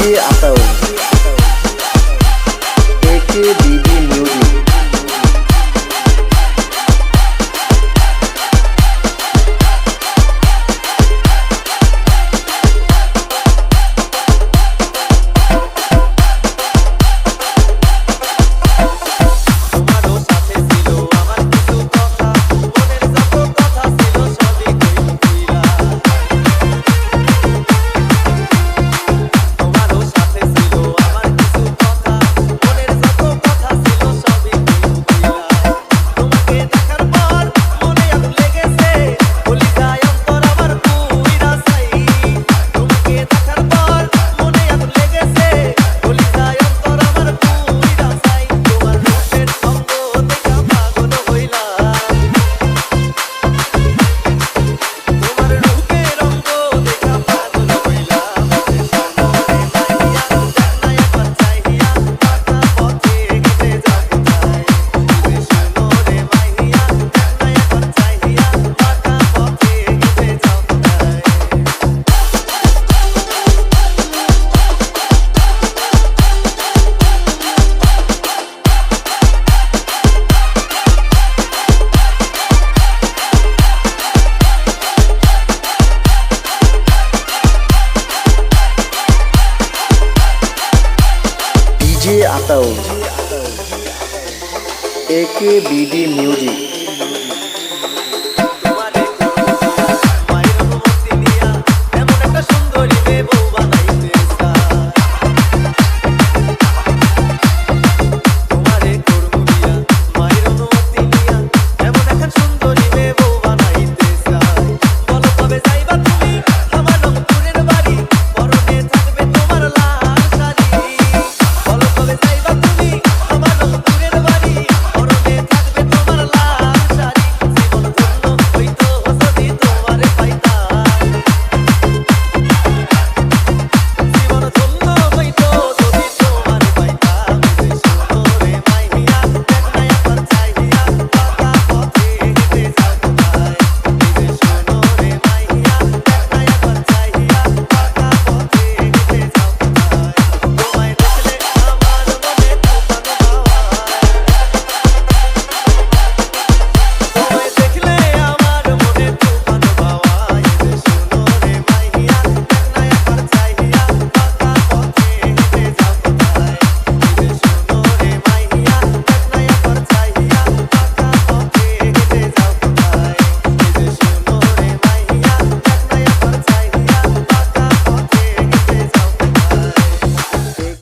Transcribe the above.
DJ atau DJ DJ Atau A K BD music.